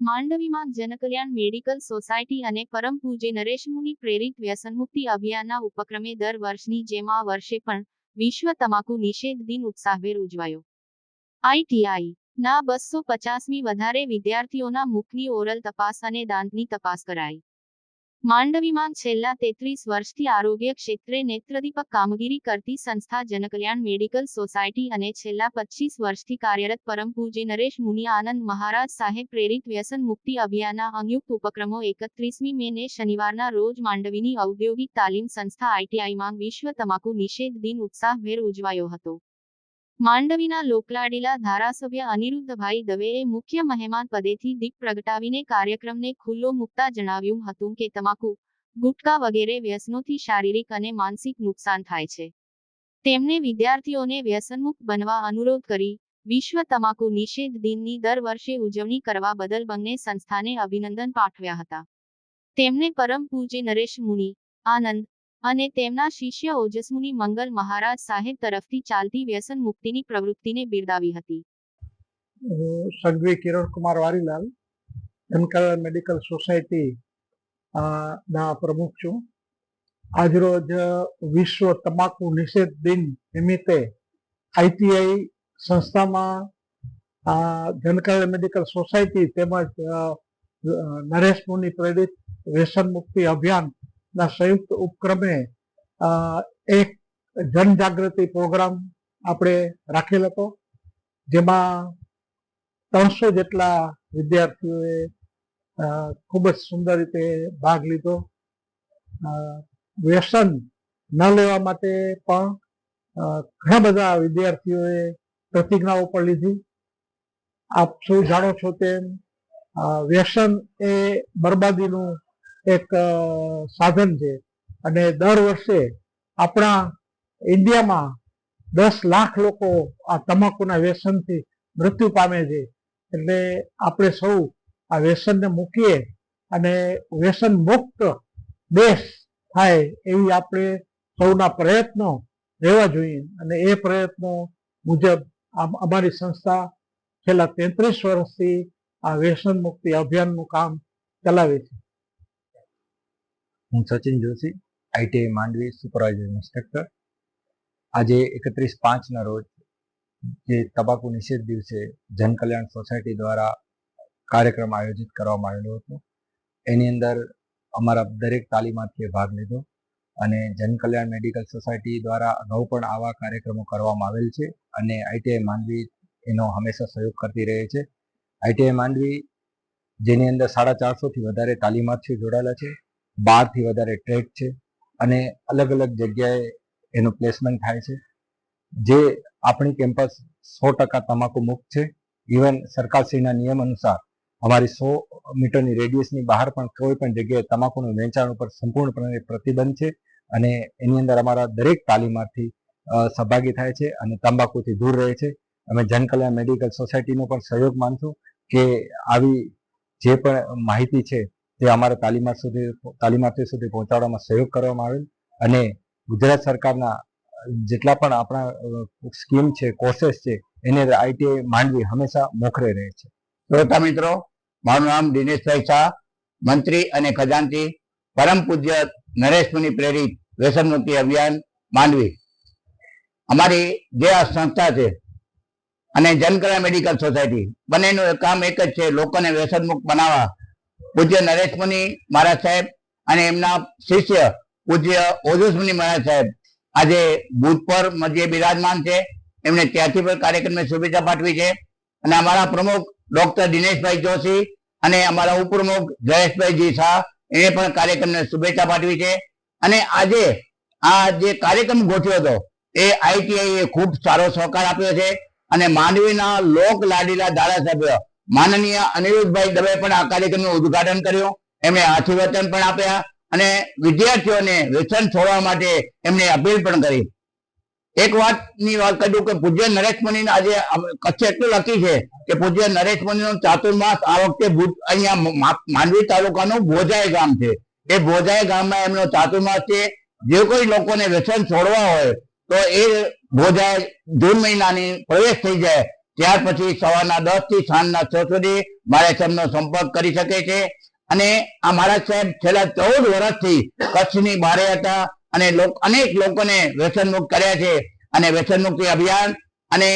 માંડવીમાં જનકલ્યાણ medical society અને પરમ પૂજ્ય નરેશ મુનિ પ્રેરિત વ્યસનમુક્તિ અભિયાનના ઉપક્રમે દર વર્ષની જેમ આ વર્ષે પણ વિશ્વ તમાકુ નિષેધ દિન ઉત્સાહભેર ઉજવાયો. આઈટીઆઈ ના બસો પચાસમી વધારે વિદ્યાર્થીઓના મુખની ઓરલ તપાસ અને દાંતની તપાસ કરાઈ. માંડવીમાં છેલ્લા તેત્રીસ વર્ષથી આરોગ્ય ક્ષેત્રે નેત્રદીપક કામગીરી કરતી સંસ્થા જનકલ્યાણ મેડિકલ સોસાયટી અને છેલ્લા પચીસ વર્ષથી કાર્યરત પરમ પૂજ્ય નરેશ મુનિ આનંદ મહારાજ સાહેબ પ્રેરિત વ્યસન મુક્તિ અભિયાનના સંયુક્ત ઉપક્રમો એકત્રીસમી મે ને શનિવારના રોજ માંડવીની ઔદ્યોગિક તાલીમ સંસ્થા આઈટીઆઈમાં વિશ્વ તમાકુ નિષેધ દિન ઉત્સાહભેર ઉજવાયો હતો. માંડવીના લોકલાડીલા ધારાસભ્ય અનિરુદ્ધભાઈ દવેએ મુખ્ય મહેમાન પદેથી દીપ પ્રગટાવીને કાર્યક્રમને ખુલ્લો મૂકતા જણાવ્યું હતું કે તમાકુ, ગુટકા વગેરે વ્યસનોથી શારીરિક અને માનસિક નુકસાન થાય છે. તેમણે વિદ્યાર્થીઓને વ્યસનમુક્ત બનવા અનુરોધ કરી, વિશ્વ તમાકુ નિષેધ દિનની દર વર્ષે ઉજવણી કરવા બદલ બંને સંસ્થાને અભિનંદન પાઠવ્યા હતા. તેમણે પરમ પૂજ્ય નરેશ મુનિ, આનંદ અને તેમના શિષ્ય ઓજસમુનિ મંગલ મહારાજ સાહેબ તરફથી ચાલતી વ્યસન મુક્તિની પ્રવૃત્તિને બિરદાવી હતી. સંઘવી કિરણ કુમાર વારીલાલ ધનકર મેડિકલ સોસાયટી ના પ્રમુખ છું. આજરોજ વિશ્વ તમાકુ નિષેધ દિન નિમિત્તે આઈટીઆઈ સંસ્થામાં અ, જનકર મેડિકલ સોસાયટી તેમજ નરેશ મુનિ પ્રેરિત વ્યસન મુક્તિ અભિયાનના સંયુક્ત ઉપક્રમે એક જનજાગૃતિ પ્રોગ્રામ આપણે રાખેલ હતો, જેમાં ત્રણસો જેટલા વિદ્યાર્થીઓએ ખૂબ જ સુંદર રીતે ભાગ લીધો. વ્યસન ન લેવા માટે પણ ઘણા બધા વિદ્યાર્થીઓએ પ્રતિજ્ઞાઓ પણ લીધી. આપ શું જાણો છો તેમ વ્યસન એ બરબાદીનું એક સાધન છે. અને દર વર્ષે આપણા ઇન્ડિયામાં દસ લાખ લોકો આ તમાકુના વ્યસનથી મૃત્યુ પામે છે. એટલે આપણે સૌ આ વ્યસનને મૂકીએ અને વ્યસન મુક્ત દેશ થાય એવી આપણે સૌના પ્રયત્નો રહેવા જોઈએ. અને એ પ્રયત્નો મુજબ અમારી સંસ્થા છેલ્લા તેત્રીસ વર્ષથી આ વ્યસન મુક્તિ અભિયાનનું કામ ચલાવે છે. હું Sachin Joshi ITI Mandvi supervisor instructor. આજે એકત્રીસ પાંચના રોજ જે તબાકુ નિષેધ દિવસે જનકલ્યાણ સોસાયટી દ્વારા કાર્યક્રમ આયોજિત કરવામાં આવેલો હતો, એની અંદર અમારા દરેક તાલીમાર્થીએ ભાગ લીધો અને જનકલ્યાણ મેડિકલ સોસાયટી દ્વારા અગાઉ પણ આવા કાર્યક્રમો કરવામાં આવેલ છે અને આઈટીઆઈ માંડવી એનો હંમેશા સહયોગ કરતી રહે છે. આઈટીઆઈ માંડવી, જેની અંદર સાડા ચારસોથી વધારે તાલીમાર્થીઓ જોડાયેલા છે. બારથી વધારે ટ્રેક છે અને અલગ અલગ જગ્યાએ એનું પ્લેસમેન્ટ થાય છે. જે આપણી કેમ્પસ સો ટકા તમાકુ મુક્ત છે. ઇવન સરકારશ્રીના નિયમ અનુસાર અમારી સો મીટરની રેડિયસની બહાર પણ કોઈ પણ જગ્યાએ તમાકુનું વેચાણ ઉપર સંપૂર્ણપણે પ્રતિબંધ છે અને એની અંદર અમારા દરેક તાલીમાર્થી સહભાગી થાય છે અને તંબાકુથી દૂર રહે છે. અમે જનકલ્યાણ મેડિકલ સોસાયટીનો પણ સહયોગ માનશું કે આવી જે પણ માહિતી છે તે અમારા તાલીમાર્થી સુધી તાલીમાર્થી સુધી પહોંચાડવામાં સહયોગ કરવામાં આવેલ અને ગુજરાત સરકારના જેટલા પણ આપણા સ્કીમ છે કોર્सेस છે, એને આઈટીઆઈ માંડવી હંમેશા મોખરે રહે છે. શ્રોતા મિત્રો, મારું નામ દિનેશભાઈ શાહ, મંત્રી અને ખજાનચી પરમ પૂજ્ય નરેશ મુનિ પ્રેરિત વ્યસનમુક્તિ અભિયાન માંડવી. અમારી જે આ સંસ્થા છે અને જનકલ્યાણ મેડિકલ સોસાયટી, બંનેનું કામ એક જ છે, લોકોને વ્યસનમુક્ત બનાવવા. પૂજ્ય નરેશ મુનિ મહારાજ સાહેબ અને એમના શિષ્ય પૂજ્ય ઓજસ મુનિ મહારાજ સાહેબ. આજે બુથ પર મધ્ય બિરાજમાન છે. એમને ત્યાંથી પણ કાર્યક્રમને શુભેચ્છા પાઠવી છે. અને અમારા પ્રમુખ ડોક્ટર દિનેશભાઈ જોશી અને અમારા ઉપપ્રમુખ જયેશભાઈ શાહ એને પણ કાર્યક્રમને શુભેચ્છા પાઠવી છે. અને આજે આ જે કાર્યક્રમ ગોઠવ્યો હતો, એ આઈટીઆઈએ ખૂબ સારો સહકાર આપ્યો છે. અને માંડવીના લોક લાડીલા ધારાસભ્ય માનનીય અનિરુદ્ધભાઈ દવે પણ આ કાર્યક્રમનું ઉદઘાટન કર્યું. એમણે આશીર્વચન પણ આપ્યા અને વિદ્યાર્થીઓને વ્યસન છોડવા માટે એમને અપીલ પણ કરી. એક વાતની વાત કરું કે પૂજ્ય નરેશ મુનિ આજે કચ્છે એટલું લખી છે કે પૂજ્ય નરેશ મુનિ ચાતુર્માસ આ વખતે અહીંયા માંડવી તાલુકાનું ભોજાય ગામ છે. એ ભોજાઈ ગામમાં એમનો ચાતુર્માસ છે. જે કોઈ લોકોને વ્યસન છોડવા હોય તો એ ભોજાઈ જૂન મહિનાની પ્રવેશ થઈ જાય. ત્યાર પછી સવારના દસથી સાંજના છ સુધી મારે તેમનો સંપર્ક કરી શકે છે. અને આ મહારાજ સાહેબ છેલ્લા ચૌદ વર્ષથી કચ્છની બહારે હતા અને અનેક લોકોને વ્યસન મુક્ત કર્યા છે. અને વ્યસન મુક્તિ અભિયાન અને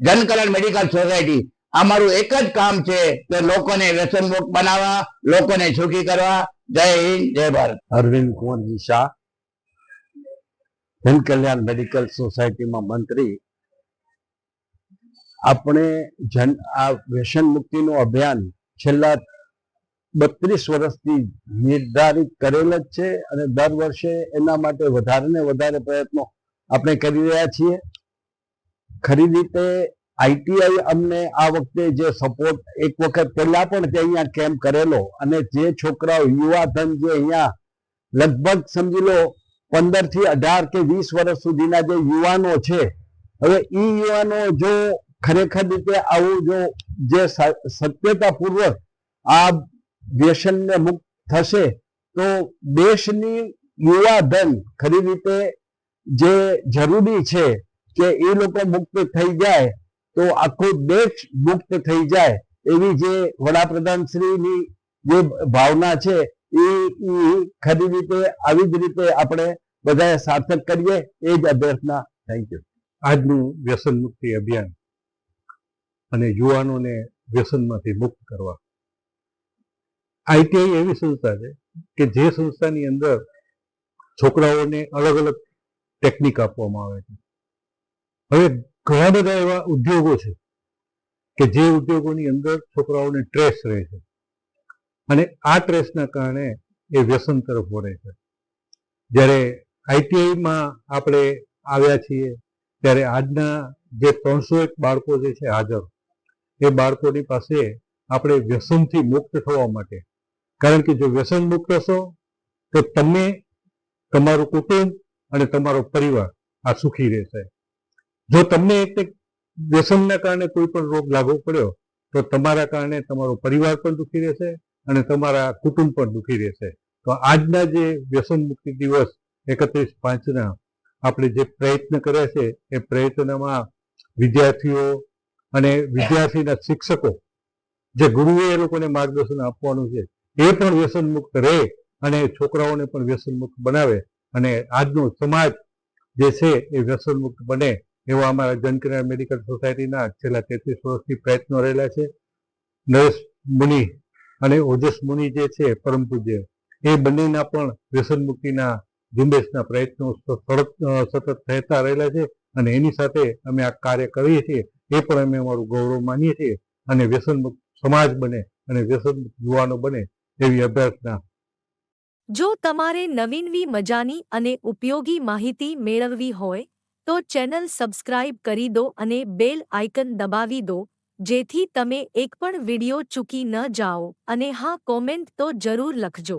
જનકલ્યાણ મેડિકલ સોસાયટી અમારું એક જ કામ છે કે લોકોને વ્યસન મુક્ત બનાવવા, લોકોને સુખી કરવા. જય હિન્દ, જય ભારત. અરવિંદ કુંવરજી શાહ, જનકલ્યાણ મેડિકલ સોસાયટીમાં મંત્રી આપણે જન આ વ્યસન મુક્તિનું અભિયાન છેલ્લા બત્રીસ વર્ષથી નિર્ધારિત કરેલ જ છે અને દર વર્ષે એના માટે વધારે ને વધારે પ્રયત્નો આપણે કરી રહ્યા છીએ. ખરી રીતે આઈટીઆઈ અમને આ વખતે જે સપોર્ટ એક વખત પહેલા પણ તે અહીંયા કેમ્પ કરેલો અને જે છોકરાઓ, યુવાધન જે અહીંયા લગભગ સમજી લો પંદરથી અઢાર કે વીસ વર્ષ સુધીના જે યુવાનો છે, હવે ઈ યુવાનો જો ખરેખર રીતે આવું જો જે સત્યતા પૂર્વક આ વ્યસનને મુક્ત થશે, તો દેશની યુવા ધન ખરી રીતે જે જરૂરી છે કે એ લોકો મુક્ત થઈ જાય, તો આખો દેશ મુક્ત થઈ જાય, એવી જે વડાપ્રધાન શ્રીની જે ભાવના છે એ ખરી રીતે આવી જ રીતે આપણે બધાએ સાર્થક કરીએ, એ જ અભ્યર્થના થેન્ક યુ. આજનું વ્યસન મુક્તિ અભિયાન અને યુવાનોને વ્યસનમાંથી મુક્ત કરવા. આઈટીઆઈ એવી સંસ્થા છે કે જે સંસ્થાની અંદર છોકરાઓને અલગ અલગ ટેકનિક આપવામાં આવે છે. હવે ઘણા બધા એવા ઉદ્યોગો છે કે જે ઉદ્યોગોની અંદર છોકરાઓને ટ્રેસ રહે છે અને આ ટ્રેસના કારણે એ વ્યસન તરફ વળે છે. જ્યારે આઈટીઆઈમાં આપણે આવ્યા છીએ ત્યારે આજના જે ત્રણસો એક બાળકો જે છે હાજર. એ બાળકોની પાસે આપણે વ્યસનથી મુક્ત થવા માટે. કારણ કે જો વ્યસન મુક્ત હશો, તો તમે, તમારું કુટુંબ અને તમારો પરિવાર આ સુખી રહેશે. જો તમને એક વ્યસનના કારણે કોઈ પણ રોગ લાગુ પડ્યો, તો તમારા કારણે તમારો પરિવાર પણ દુઃખી રહેશે અને તમારા કુટુંબ પણ દુઃખી રહેશે. તો આજના જે વ્યસન મુક્તિ દિવસ એકત્રીસ પાંચના આપણે જે પ્રયત્ન કર્યા છે, એ પ્રયત્નમાં વિદ્યાર્થીઓ અને વિદ્યાર્થીના શિક્ષકો, જે ગુરુએ એ લોકોને માર્ગદર્શન આપવાનું છે, એ પણ વ્યસન મુક્ત રહે અને છોકરાઓને પણ વ્યસન મુક્ત બનાવે અને આજનો સમાજ જે છે એ વ્યસનમુક્ત બને એવા અમારા જનકલ્યાણ મેડિકલ સોસાયટીના છેલ્લા તેત્રીસ વર્ષથી પ્રયત્નો રહેલા છે. નરેશ મુનિ અને ઓજસ મુનિ જે છે, પરમ પૂજ્ય, એ બંનેના પણ વ્યસન મુક્તિના ઝુંબેશના પ્રયત્નો સતત થતા રહેલા છે અને એની સાથે અમે આ કાર્ય કરીએ છીએ. એ પણ અમે અમારું ગૌરવ માનીએ છીએ અને વ્યસનમુક્ત સમાજ બને અને વ્યસનમુક્ત યુવાનો બને એવી અભ્યર્થના જો તમારે નવીનવી મજાની અને ઉપયોગી માહિતી મેળવવી હોય, તો ચેનલ સબસ્ક્રાઇબ કરી દો અને બેલ આઇકન દબાવી દો, જેથી તમે એક પણ વિડિયો ચૂકી ન જાઓ. અને હા, કોમેન્ટ તો જરૂર લખજો.